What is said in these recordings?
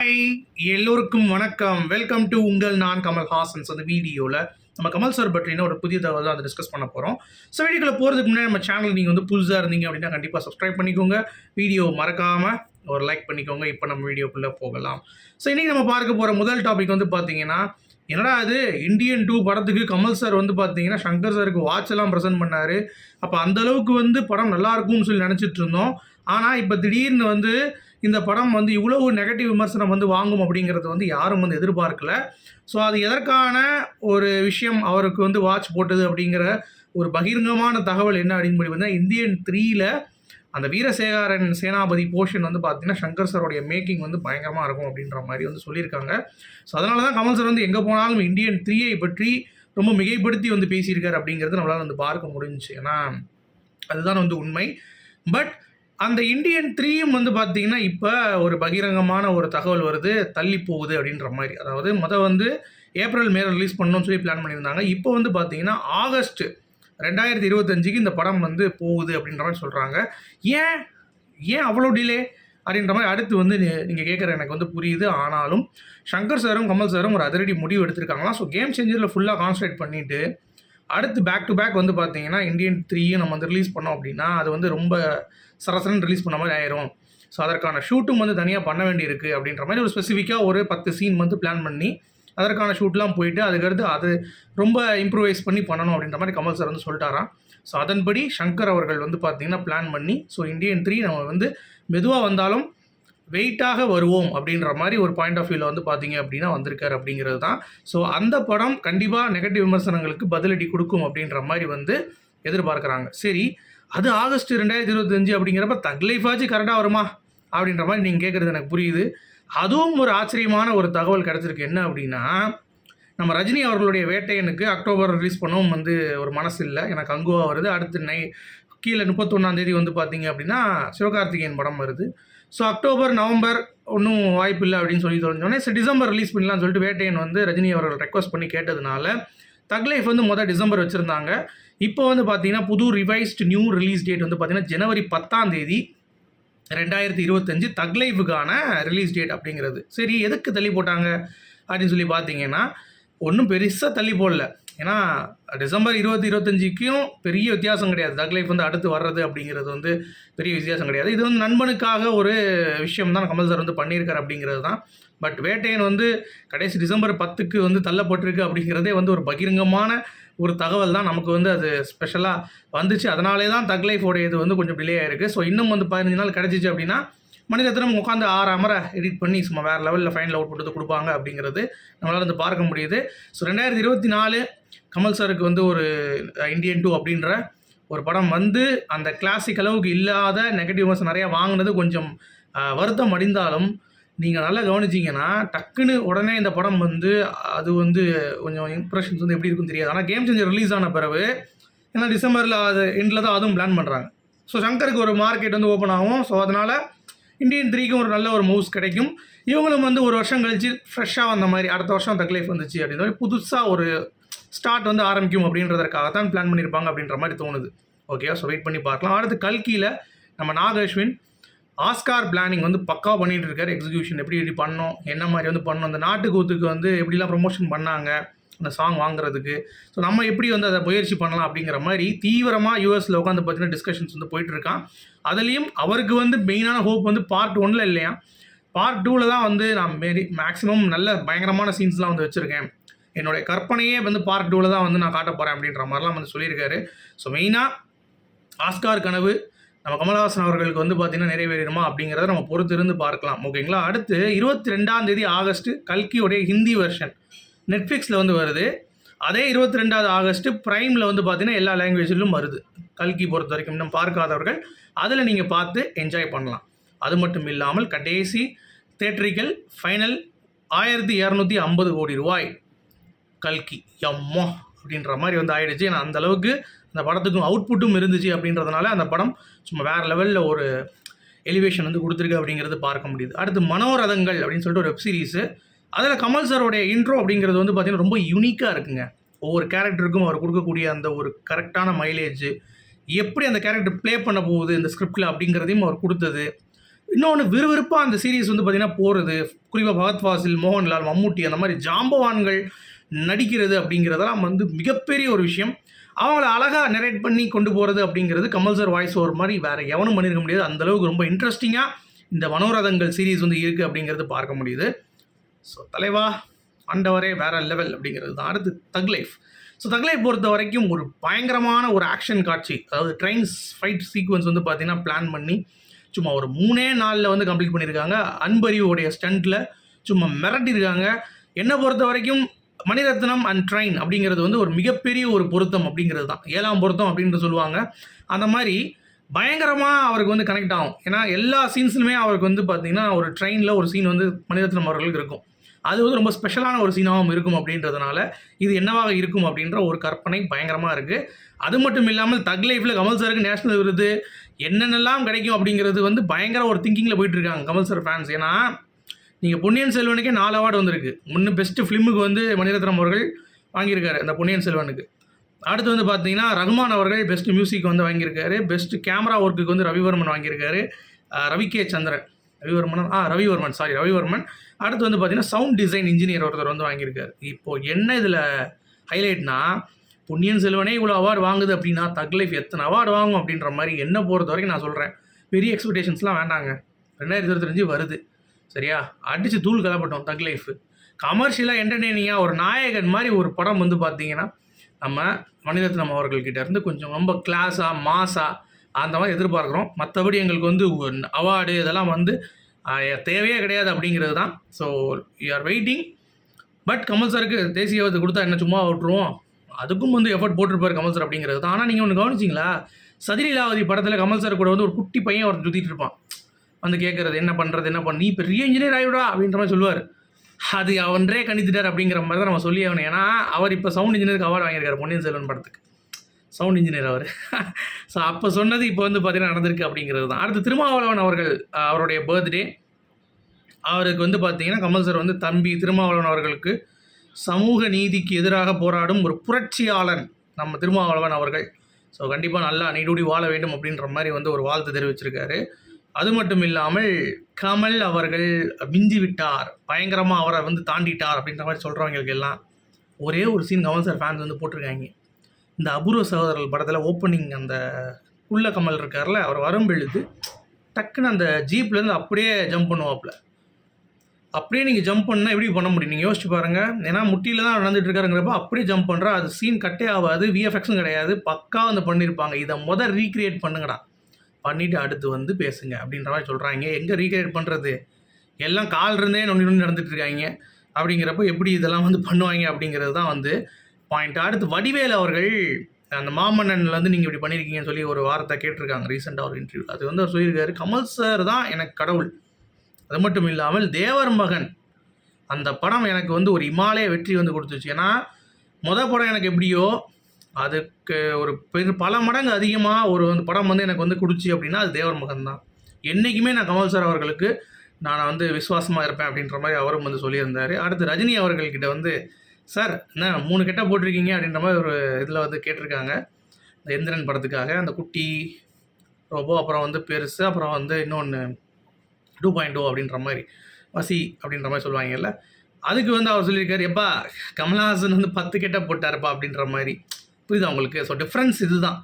Hi எல்லோருக்கும் வணக்கம். Welcome to உங்கள் நான் கமல் ஹாசன்ஸ் அந்த வீடியோவில் நம்ம கமல் சார் பற்றின ஒரு புதிய தகவல் தான் அதை டிஸ்கஸ் பண்ண போகிறோம் ஸோ வீடியோக்குள்ள போகிறதுக்கு முன்னாடி நம்ம சேனல் நீங்கள் வந்து புதுசாக இருந்தீங்க அப்படின்னா கண்டிப்பாக சப்ஸ்கிரைப் பண்ணிக்கோங்க. வீடியோ மறக்காமல் ஒரு லைக் பண்ணிக்கோங்க. இப்போ நம்ம வீடியோக்குள்ளே போகலாம். ஸோ இன்றைக்கி நம்ம பார்க்க போகிற முதல் டாபிக் வந்து பார்த்தீங்கன்னா என்னடா அது இந்தியன் டூ படத்துக்கு கமல் சார் வந்து பார்த்தீங்கன்னா சங்கர் சாருக்கு வாட்ச் எல்லாம் ப்ரெசென்ட் பண்ணார். அப்போ அந்தளவுக்கு வந்து படம் நல்லா இருக்கும்னு சொல்லி நினச்சிட்டு இருந்தோம். ஆனால் இப்போ திடீர்னு வந்து இந்த படம் வந்து இவ்வளவு நெகட்டிவ் விமர்சனம் வந்து வாங்கும் அப்படிங்கிறது வந்து யாரும் வந்து எதிர்பார்க்கல. ஸோ அது எதற்கான ஒரு விஷயம் அவருக்கு வந்து வாட்ச் போட்டது அப்படிங்கிற ஒரு பகிரங்கமான தகவல் என்ன அப்படின்னு சொல்லி இந்தியன் த்ரீயில் அந்த வீரசேகாரன் சேனாபதி போர்ஷன் வந்து பார்த்தீங்கன்னா சங்கர் சாரோடைய மேக்கிங் வந்து பயங்கரமாக இருக்கும் அப்படின்ற மாதிரி வந்து சொல்லியிருக்காங்க. ஸோ அதனால தான் கமல் சார் வந்து எங்கே போனாலும் இந்தியன் த்ரீயை பற்றி ரொம்ப மிகைப்படுத்தி வந்து பேசியிருக்காரு அப்படிங்கிறது நம்மளால் வந்து பார்க்க முடிஞ்சுச்சு. ஏன்னா அதுதான் வந்து உண்மை. பட் அந்த இந்தியன் த்ரீயும் வந்து பார்த்தீங்கன்னா இப்போ ஒரு பகிரங்கமான ஒரு தகவல் வருது தள்ளி போகுது அப்படின்ற மாதிரி. அதாவது மொதல் வந்து ஏப்ரல் மேல ரிலீஸ் பண்ணணும்னு சொல்லி பிளான் பண்ணியிருந்தாங்க. இப்போ வந்து பார்த்தீங்கன்னா ஆகஸ்ட் ரெண்டாயிரத்தி இருபத்தஞ்சுக்கு இந்த படம் வந்து போகுது அப்படின்ற மாதிரி சொல்கிறாங்க ஏன்? ஏன் அவ்வளோ டிலே அப்படின்ற மாதிரி அடுத்து வந்து நீங்கள் கேட்குற எனக்கு வந்து புரியுது. ஆனாலும் சங்கர் சாரும் கமல் சாரும் ஒரு அதிரடி முடிவு எடுத்திருக்காங்களா ஸோ கேம் சேஞ்சரில் ஃபுல்லாக கான்சன்ட்ரேட் பண்ணிவிட்டு அடுத்து பேக் டு பேக் வந்து பார்த்தீங்கன்னா இந்தியன் த்ரீயும் நம்ம வந்து ரிலீஸ் பண்ணோம் அப்படின்னா அது வந்து ரொம்ப சரசரன்னு ரிலீஸ் பண்ண மாதிரி ஆயிரும். ஸோ அதற்கான ஷூட்டும் வந்து தனியாக பண்ண வேண்டியிருக்கு அப்படின்ற மாதிரி ஒரு ஸ்பெசிஃபிக்காக ஒரு பத்து சீன் வந்து பிளான் பண்ணி அதற்கான ஷூட்லாம் போயிட்டு அதுக்கடுத்து அது ரொம்ப இம்ப்ரூவைஸ் பண்ணி பண்ணணும் அப்படின்ற மாதிரி கமல் சார் வந்து சொல்லிட்டாராம். ஸோ அதன்படி சங்கர் அவர்கள் வந்து பார்த்தீங்கன்னா பிளான் பண்ணி ஸோ இந்தியன் த்ரீ நம்ம வந்து மெதுவாக வந்தாலும் வெயிட்டாக வருவோம் அப்படின்ற மாதிரி ஒரு பாயிண்ட் ஆஃப் வியூவில் வந்து பார்த்தீங்க அப்படின்னா வந்திருக்காரு அப்படிங்கிறது தான். ஸோ அந்த படம் கண்டிப்பாக நெகட்டிவ் விமர்சனங்களுக்கு பதிலடி கொடுக்கும் அப்படின்ற மாதிரி வந்து எதிர்பார்க்குறாங்க. சரி அது ஆகஸ்ட் ரெண்டாயிரத்தி இருபத்தஞ்சு அப்படிங்கிறப்ப தக்லைஃபாச்சு கரெக்டாக வருமா? அப்படின்ற மாதிரி நீங்கள் கேட்குறது எனக்கு புரியுது. அதுவும் ஒரு ஆச்சரியமான ஒரு தகவல் கிடச்சிருக்கு. என்ன அப்படின்னா நம்ம ரஜினி அவர்களுடைய வேட்டையனுக்கு அக்டோபர் ரிலீஸ் பண்ணவும் வந்து ஒரு மனசு இல்லை. எனக்கு அங்குவா வருது. அடுத்து நை கீழே முப்பத்தொன்னாந்தேதி வந்து பார்த்தீங்க அப்படின்னா சிவகார்த்திகேயன் படம் வருது. ஸோ அக்டோபர் நவம்பர் ஒன்றும் வாய்ப்பு இல்லை அப்படின்னு சொல்லி தெரிஞ்சோடனே சரி டிசம்பர் ரிலீஸ் பண்ணலாம்னு சொல்லிட்டு வேட்டையன் வந்து ரஜினி அவர்கள் ரெக்வஸ்ட் பண்ணி கேட்டதுனால தக் லைஃப் வந்து மொதல் டிசம்பர் வச்சுருந்தாங்க. இப்போ வந்து பார்த்தீங்கன்னா புது ரிவைஸ்டு நியூ ரிலீஸ் டேட் வந்து பார்த்தீங்கன்னா ஜனவரி பத்தாம் தேதி ரெண்டாயிரத்தி இருபத்தஞ்சு தக் லைஃபுக்கான ரிலீஸ் டேட் அப்படிங்கிறது. சரி எதுக்கு தள்ளி போட்டாங்க அப்படின்னு சொல்லி பார்த்தீங்கன்னா ஒன்றும் பெருசாக தள்ளி போடல. ஏன்னா டிசம்பர் இருபத்தி இருபத்தஞ்சிக்கும் பெரிய வித்தியாசம் கிடையாது. தக் லைஃப் வந்து அடுத்து வர்றது அப்படிங்கிறது வந்து பெரிய வித்தியாசம் கிடையாது. இது வந்து நண்பனுக்காக ஒரு விஷயம் தான் கமல் சார் வந்து பண்ணியிருக்காரு அப்படிங்கிறது தான். பட் வேட்டையன் வந்து கடைசி டிசம்பர் பத்துக்கு வந்து தள்ளப்பட்டிருக்கு அப்படிங்கிறதே வந்து ஒரு பகிரங்கமான ஒரு தகவல் தான். நமக்கு வந்து அது ஸ்பெஷலாக வந்துச்சு. அதனாலே தான் தக் லைஃபோடைய இது வந்து கொஞ்சம் டிலே ஆயிருக்கு. ஸோ இன்னும் வந்து பதினஞ்சு நாள் கிடச்சிச்சு அப்படின்னா மணிரத்னம் உட்காந்து ஆறு அமர எடிட் பண்ணி சும்மா வேறு லெவலில் ஃபைனல் அவுட் போட்டு கொடுப்பாங்க அப்படிங்கிறது நம்மளால் வந்து பார்க்க முடியுது. ஸோ ரெண்டாயிரத்தி இருபத்தி நாலு கமல் சாருக்கு வந்து ஒரு இந்தியன் டூ அப்படின்ற ஒரு படம் வந்து அந்த கிளாசிக் அளவுக்கு இல்லாத நெகட்டிவ் விமர்சனம் நிறையா வாங்கினது கொஞ்சம் வருத்தம் அடைந்தாலும் நீங்கள் நல்லா கவனிச்சிங்கன்னா டக்குன்னு உடனே இந்த படம் வந்து அது வந்து கொஞ்சம் இம்ப்ரெஷன்ஸ் வந்து எப்படி இருக்குன்னு தெரியாது. ஆனால் கேம் சேஞ்சர் ரிலீஸ் ஆன பிறகு ஏன்னா டிசம்பரில் அது எண்டில் தான் அதுவும் பிளான் பண்ணுறாங்க ஸோ சங்கருக்கு ஒரு மார்க்கெட் வந்து ஓப்பன் ஆகும். ஸோ அதனால் இந்தியன் த்ரீக்கும் ஒரு நல்ல ஒரு மூவ்ஸ் கிடைக்கும். இவங்களும் வந்து ஒரு வருஷம் கழிச்சு ஃப்ரெஷ்ஷாக வந்த மாதிரி அடுத்த வருஷம் தக் லைஃப் வந்துச்சு அப்படின்னு சொல்லி புதுசாக ஒரு ஸ்டார்ட் வந்து ஆரம்பிக்கும் அப்படின்றதற்காக தான் பிளான் பண்ணியிருப்பாங்க அப்படின்ற மாதிரி தோணுது. ஓகே ஸோ வெயிட் பண்ணி பார்க்கலாம். அடுத்து கல்கியில் நம்ம நாக் அஸ்வின் ஆஸ்கார் பிளானிங் வந்து பக்கா பண்ணிகிட்டு இருக்காரு. எக்ஸிக்யூஷன் எப்படி எப்படி பண்ணோம்? என்ன மாதிரி வந்து பண்ணோம்? அந்த நாட்டுக்கூத்துக்கு வந்து எப்படிலாம் ப்ரொமோஷன் பண்ணாங்க? அந்த சாங் வாங்குறதுக்கு. ஸோ நம்ம எப்படி வந்து அதை முயற்சி பண்ணலாம் அப்படிங்கிற மாதிரி தீவிரமாக யூஎஸில் உட்காந்து பார்த்தீங்கன்னா டிஸ்கஷன்ஸ் வந்து போயிட்டு இருக்கான். அதுலேயும் அவருக்கு வந்து மெயினான ஹோப் வந்து பார்ட் ஒன்னில் இல்லையா? பார்ட் டூவில் தான் வந்து நான் மேரி மேக்ஸிமம் நல்ல பயங்கரமான சீன்ஸ்லாம் வந்து வச்சுருக்கேன். என்னுடைய கற்பனையே வந்து பார்ட் டூவில் தான் வந்து நான் காட்ட போகிறேன் அப்படின்ற மாதிரிலாம் வந்து சொல்லியிருக்காரு. ஸோ மெயினாக ஆஸ்கார் கனவு நம்ம கமலஹாசன் அவர்களுக்கு வந்து பார்த்திங்கன்னா நிறைவேறிடுமா அப்படிங்கிறத நம்ம பொறுத்து இருந்து பார்க்கலாம் ஓகேங்களா அடுத்து இருபத்தி ரெண்டாம் தேதி ஆகஸ்ட் கல்கியோடைய ஹிந்தி வெர்ஷன் நெட்ஃப்ளிக்ஸில் வந்து வருது. அதே இருபத்தி ரெண்டாவது ஆகஸ்ட்டு ப்ரைமில் வந்து பார்த்தீங்கன்னா எல்லா லாங்குவேஜிலும் வருது. கல்கி பொறுத்த வரைக்கும் இன்னும் பார்க்காதவர்கள் அதில் நீங்கள் பார்த்து என்ஜாய் பண்ணலாம். அது மட்டும் இல்லாமல் கடைசி தேட்டரிக்கல் ஃபைனல் ஆயிரத்தி இரநூத்தி ஐம்பது கோடி ரூபாய். கல்கி எம்மோ அப்படின்ற மாதிரி வந்து ஆயிடுச்சு. ஏன்னா அந்த அளவுக்கு அந்த படத்துக்கும் அவுட்புட்டும் இருந்துச்சு அப்படின்றதுனால அந்த படம் சும்மா வேறு லெவலில் ஒரு எலிவேஷன் வந்து கொடுத்துருக்கு அப்படிங்கிறது பார்க்க முடியுது. அடுத்து மனோரதங்கள் அப்படின்னு சொல்லிட்டு ஒரு வெப் சீரிஸு அதில் கமல் சாரோடைய இன்ட்ரோ அப்படிங்கிறது வந்து பார்த்திங்கன்னா ரொம்ப யூனிக்காக இருக்குங்க. ஒவ்வொரு கேரக்டருக்கும் அவர் கொடுக்கக்கூடிய அந்த ஒரு கரெக்டான மைலேஜ் எப்படி அந்த கேரக்டர் ப்ளே பண்ண போகுது இந்த ஸ்கிரிப்டில் அப்படிங்கிறதையும் அவர் கொடுத்தது. இன்னொன்று விறுவிறுப்பாக அந்த சீரீஸ் வந்து பார்த்திங்கன்னா போகிறது குறிப்பாக பகத் ஃபாசில் மோகன்லால் மம்முட்டி அந்த மாதிரி ஜாம்பவான்கள் நடிக்கிறது அப்படிங்கிறதெல்லாம் வந்து மிகப்பெரிய ஒரு விஷயம். அவங்கள அழகாக நெரேட் பண்ணி கொண்டு போகிறது அப்படிங்கிறது கமல் சார் வாய்ஸ் ஒரு மாதிரி வேறு எவனும் பண்ணியிருக்க முடியாது. அந்தளவுக்கு ரொம்ப இன்ட்ரெஸ்டிங்காக இந்த மனோரதங்கள் சீரீஸ் வந்து இருக்குது அப்படிங்கிறது பார்க்க முடியுது. ஸோ தலைவா ஆண்டவரே வேற லெவல் அப்படிங்கிறது தான். அடுத்து Thug Life so Thug Life பொறுத்த வரைக்கும் ஒரு பயங்கரமான ஒரு ஆக்ஷன் காட்சி. அதாவது ட்ரெயின்ஸ் ஃபைட் சீக்வன்ஸ் வந்து பார்த்தீங்கன்னா பிளான் பண்ணி சும்மா ஒரு மூணே நாளில் வந்து கம்ப்ளீட் பண்ணியிருக்காங்க அன்பரிவோடைய ஸ்டண்ட்டில் சும்மா மிரட்டியிருக்காங்க என்னை பொறுத்த வரைக்கும் மணிரத்னம் அண்ட் ட்ரெயின் அப்படிங்கிறது வந்து ஒரு மிகப்பெரிய ஒரு பொருத்தம் அப்படிங்கிறது தான். ஏழாம் பொருத்தம் அப்படின்ட்டு சொல்லுவாங்க. அந்த மாதிரி பயங்கரமாக அவருக்கு வந்து கனெக்ட் ஆகும். ஏன்னா எல்லா சீன்ஸ்லுமே அவருக்கு வந்து பார்த்தீங்கன்னா ஒரு ட்ரெயினில் ஒரு சீன் வந்து மணிரத்னம் அவர்களுக்கு இருக்கும். அது வந்து ரொம்ப ஸ்பெஷலான ஒரு சீனாகவும் இருக்கும் அப்படின்றதுனால இது என்னவாக இருக்கும் அப்படின்ற ஒரு கற்பனை பயங்கரமாக இருக்குது அது மட்டும் இல்லாமல் தக் லைஃப்பில் கமல் சாருக்கு நேஷனல் விருது என்னென்னலாம் கிடைக்கும் அப்படிங்கிறது வந்து பயங்கர ஒரு திங்கிங்கில் போயிட்டுருக்காங்க கமல் சார் ஃபேன்ஸ் ஏன்னா நீங்கள் பொன்னியின் செல்வனுக்கே நாலு அவார்டு வந்திருக்கு. முன்னே பெஸ்ட்டு ஃபிலிமுக்கு வந்து மணிரத்னம் அவர்கள் வாங்கியிருக்காரு அந்த பொன்னியின் செல்வனுக்கு. அடுத்து வந்து பார்த்தீங்கன்னா ரகுமான் அவர்கள் பெஸ்ட் மியூசிக் வந்து வாங்கியிருக்காரு. பெஸ்ட் கேமரா ஒர்க்குக்கு வந்து ரவிவர்மன் வாங்கியிருக்காரு. ரவி கே சந்திரன். ரவிவர்மன்? ஆ ரவிவர்மன். சாரி ரவிவர்மன். அடுத்து வந்து பார்த்தீங்கன்னா சவுண்ட் டிசைன் இன்ஜினியர் ஒருத்தர் வந்து வாங்கியிருக்காரு. இப்போ என்ன இதில் ஹைலைட்னா பொன்னியின் செல்வனே இவ்வளோ அவார்டு வாங்குது அப்படின்னா தக் லைஃப் எத்தனை அவார்டு வாங்கும்? அப்படின்ற மாதிரி என்ன பொறுத்த வரைக்கும் நான் சொல்கிறேன் பெரிய எக்ஸ்பெக்டேஷன்ஸ்லாம் வேண்டாங்க. ரெண்டாயிரத்தி இருபத்தஞ்சு வருது. சரியா? அடித்து தூள் கலப்பட்டோம் தக் லைஃப் கமர்ஷியலாக என்டர்டெய்னிங்காக ஒரு நாயகன் மாதிரி ஒரு படம் வந்து பார்த்தீங்கன்னா நம்ம மணிரத்னம் அவர்கள்கிட்ட இருந்து கொஞ்சம் ரொம்ப கிளாஸாக மாஸாக அந்த மாதிரி எதிர்பார்க்குறோம். மற்றபடி எங்களுக்கு வந்து அவார்டு இதெல்லாம் வந்து தேவையே கிடையாது அப்படிங்கிறது தான். So you are waiting but Kamal சாருக்கு தேசிய விபத்து கொடுத்தா என்ன சும்மா விட்டுருவோம். அதுக்கும் வந்து எஃபர்ட் போட்டிருப்பார் கமல் சார் அப்படிங்கிறது தான். ஆனால் நீங்கள் ஒன்று கவனிச்சிங்களா? சதிலீலாவதி படத்தில் கமல் சார் கூட வந்து ஒரு குட்டி பையன் ஒருத்தர் சுற்றிட்டு இருப்பான். வந்து கேட்குறது என்ன பண்ணுறது என்ன பண்ண நீ பெரிய இன்ஜினியர் ஆகிவிடா அப்படின்ற மாதிரி சொல்லுவார். அது அவன்றே கணித்துட்டார் அப்படிங்கிற மாதிரி தான் நம்ம சொல்லி ஆகணும். ஏன்னா அவர் இப்போ சவுண்ட் இன்ஜினியருக்கு அவார்டு வாங்கியிருக்காரு பொன்னியின் செல்வன் படத்துக்கு. சவுண்ட் இன்ஜினியர் அவர். ஸோ அப்போ சொன்னது இப்போ வந்து பார்த்திங்கன்னா நடந்திருக்கு அப்படிங்கிறது தான். அடுத்து திருமாவளவன் அவர்கள் அவருடைய பர்த்டே அவருக்கு வந்து பார்த்தீங்கன்னா கமல் சார் வந்து தம்பி திருமாவளவன் அவர்களுக்கு சமூக நீதிக்கு எதிராக போராடும் ஒரு புரட்சியாளன் நம்ம திருமாவளவன் அவர்கள். ஸோ கண்டிப்பாக நல்லா நீடூடி வாழ வேண்டும் அப்படின்ற மாதிரி வந்து ஒரு வாழ்த்து தெரிவிச்சிருக்காரு. அது மட்டும் இல்லாமல் கமல் அவர்கள் மிஞ்சி விட்டார். பயங்கரமாக அவரை வந்து தாண்டிட்டார் அப்படின்ற மாதிரி சொல்கிறவங்களுக்கு எல்லாம் ஒரே ஒரு சீன் கமல் சார் ஃபேன்ஸ் வந்து போட்டிருக்காங்க. இந்த அபூர்வ சகோதரர்கள் படத்தில் ஓப்பனிங் அந்த உள்ள கமல் இருக்கார்ல அவர் வரும்பொழுது டக்குன்னு அந்த ஜீப்லேருந்து அப்படியே ஜம்ப் பண்ணுவாப்புல. அப்படியே நீங்கள் ஜம்ப் பண்ணால் எப்படி பண்ண முடியும்? நீங்கள் யோசிச்சு பாருங்கள் ஏன்னா முட்டியில் தான் நடந்துட்டு இருக்காருங்கிறப்ப அப்படியே ஜம்ப் பண்ணுறா அது சீன் கட்டே ஆகாது விஎஃப்எக்ஸும் கிடையாது. பக்கா வந்து பண்ணியிருப்பாங்க இதை முதல் ரீக்ரியேட் பண்ணுங்கடா. பண்ணிவிட்டு அடுத்து வந்து பேசுங்க அப்படின்ற மாதிரி சொல்கிறாங்க எங்கே ரீக்ரியேட் பண்ணுறது எல்லாம் கால் இருந்தே நொண்டி நொண்டி நடந்துட்டு இருக்காங்க. அப்படிங்கிறப்ப எப்படி இதெல்லாம் வந்து பண்ணுவாங்க அப்படிங்கிறது தான் வந்து பாயிண்ட். அடுத்து வடிவேல் அவர்கள் அந்த மாமன்னன்ல வந்து நீங்கள் இப்படி பண்ணியிருக்கீங்கன்னு சொல்லி ஒரு வார்த்தை கேட்டிருக்காங்க ரீசெண்டாக ஒரு இன்டர்வியூ அது வந்து அவர் சொல்லியிருக்காரு கமல் சார் தான் எனக்கு கடவுள். அது மட்டும் இல்லாமல் தேவர் மகன். அந்த படம் எனக்கு வந்து ஒரு இமாலய வெற்றி வந்து கொடுத்துச்சு. ஏன்னா முத படம் எனக்கு எப்படியோ அதுக்கு ஒரு பெரு பல மடங்கு அதிகமாக ஒரு வந்து படம் வந்து எனக்கு வந்து கொடுச்சு அப்படின்னா அது தேவர் மகன் தான். என்றைக்குமே நான் கமல் சார் அவர்களுக்கு நான் வந்து விசுவாசமாக இருப்பேன் அப்படின்ற மாதிரி அவரும் வந்து சொல்லியிருந்தார். அடுத்து ரஜினி அவர்கள்கிட்ட வந்து சார் என்ன மூணு கெட்ட போட்டிருக்கீங்க அப்படின்ற மாதிரி ஒரு இதில் வந்து கேட்டிருக்காங்க. இந்த எந்திரன் படத்துக்காக அந்த குட்டி ரோபோ அப்புறம் வந்து பெருசு அப்புறம் வந்து இன்னொன்று டூ பாயிண்ட் டூ அப்படின்ற மாதிரி வசி அப்படின்ற மாதிரி சொல்லுவாங்கல்ல. அதுக்கு வந்து அவர் சொல்லியிருக்காரு எப்பா கமல்ஹாசன் வந்து பத்து கெட்ட போட்டாருப்பா அப்படின்ற மாதிரி. புரியுதா உங்களுக்கு? ஸோ டிஃப்ரென்ஸ் இதுதான்.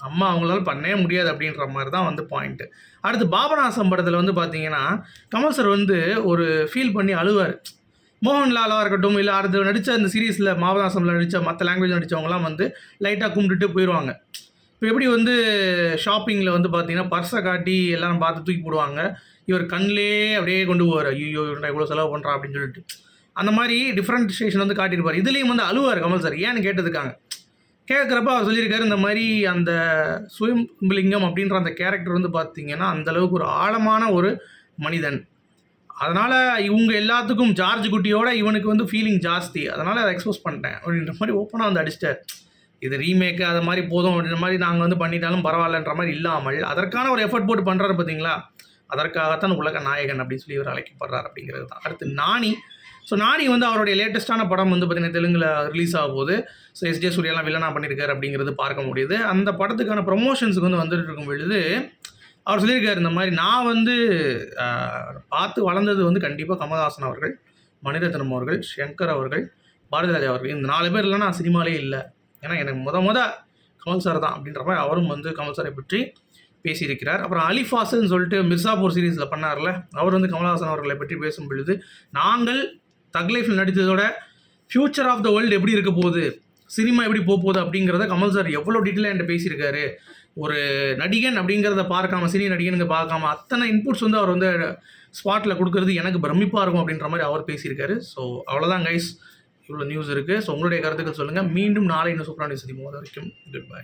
அம்மா அவங்களால பண்ணவே முடியாது அப்படின்ற மாதிரி தான் வந்து பாயிண்ட்டு அடுத்து பாபநாசம் படத்தில் வந்து பார்த்தீங்கன்னா கமல் சார் வந்து ஒரு ஃபீல் பண்ணி அழுவார். மோகன்லாலாக இருக்கட்டும் இல்லை அடுத்து நடித்த அந்த சீரீஸில் மாவதாசமில் நடித்த மற்ற லாங்குவேஜ் நடித்தவங்களாம் வந்து லைட்டாக கும்பிட்டுட்டு போயிடுவாங்க இப்போ எப்படி வந்து ஷாப்பிங்கில் வந்து பார்த்தீங்கன்னா பர்ஸை காட்டி எல்லாரும் பார்த்து தூக்கி போடுவாங்க. இவர் கண்ணிலே அப்படியே கொண்டு போவார். ஐயோ இவ்வளோ செலவு பண்ணுறான் அப்படின்னு சொல்லிட்டு. அந்த மாதிரி டிஃப்ரெண்ட் ஸ்டேஷன் வந்து காட்டியிருப்பார். இதுலேயும் வந்து அழுவார் கமல் சார் ஏன்னு கேட்டதுக்காங்க கேட்குறப்ப அவர் சொல்லியிருக்காரு இந்த மாதிரி அந்த சுயம்பலிங்கம் அப்படின்ற அந்த கேரக்டர் வந்து பார்த்தீங்கன்னா அந்த அளவுக்கு ஒரு ஆழமான ஒரு மனிதன். அதனால் இவங்க எல்லாத்துக்கும் ஜார்ஜ் குட்டியோட இவனுக்கு வந்து ஃபீலிங் ஜாஸ்தி. அதனால் அதை எக்ஸ்போஸ் பண்ணிட்டேன். அப்படின்ற மாதிரி ஓப்பனாக வந்து அடிச்சிட்டார். இது ரீமேக்கு அது மாதிரி போதும் அப்படின்ற மாதிரி நாங்கள் வந்து பண்ணிட்டாலும் பரவாயில்லன்ற மாதிரி இல்லாமல் அதற்கான ஒரு எஃபர்ட் போட்டு பண்ணுறாரு பார்த்தீங்களா அதற்காகத்தான் உலக நாயகன் அப்படின்னு சொல்லி இவர் அழைக்கப்படுறார் அப்படிங்கிறது தான். அடுத்து நானி. ஸோ நானி வந்து அவருடைய லேட்டஸ்ட்டான படம் வந்து பார்த்தீங்கன்னா தெலுங்கில் ரிலீஸ் ஆக போது ஸோ எஸ்ஜே சூர்யாலாம் வில்லனா பண்ணியிருக்காரு அப்படிங்கிறது பார்க்க முடியுது. அந்த படத்துக்கான ப்ரொமோஷன்ஸுக்கு வந்து வந்துட்டு இருக்கும் பொழுது அவர் சொல்லியிருக்காரு இந்த மாதிரி நான் வந்து பார்த்து வளர்ந்தது வந்து கண்டிப்பாக கமல்ஹாசன் அவர்கள் மணிரத்னம் அவர்கள் ஷங்கர் அவர்கள் பாரதிராஜா அவர்கள். இந்த நாலு பேர் இல்லைனா நான் சினிமாலே இல்லை. ஏன்னா எனக்கு முத முத கமல் சார் தான் அப்படின்ற மாதிரி அவரும் வந்து கமல் சாரை பற்றி பேசியிருக்கிறார். அப்புறம் அலிஃபாஸ்ன்னு சொல்லிட்டு மிர்சாபூர் சீரீஸில் பண்ணார்ல அவர் வந்து கமல்ஹாசன் அவர்களை பற்றி பேசும் பொழுது நாங்கள் தக் லைஃப்பில் நடித்ததோட ஃப்யூச்சர் ஆஃப் த வேர்ல்டு எப்படி இருக்க போகுது சினிமா எப்படி போக போகுது அப்படிங்கிறத கமல் சார் எவ்வளோ டீட்டெயிலாக என்கிட்ட பேசியிருக்காரு. ஒரு நடிகன் அப்படிங்கிறத பார்க்காம சினி நடிகனுங்க பார்க்காம அத்தனை இன்புட்ஸ் வந்து அவர் வந்து ஸ்பாட்டில் கொடுக்கறது எனக்கு பிரமிப்பாக இருக்கும் அப்படின்ற மாதிரி அவர் பேசியிருக்காரு. ஸோ அவ்வளோதான் கைஸ் இவ்வளோ நியூஸ் இருக்குது ஸோ உங்களுடைய கருத்துக்கள் சொல்லுங்கள் மீண்டும் நாளை இன்னும் சூப்பரான நியூஸ் வரைக்கும் குட் பை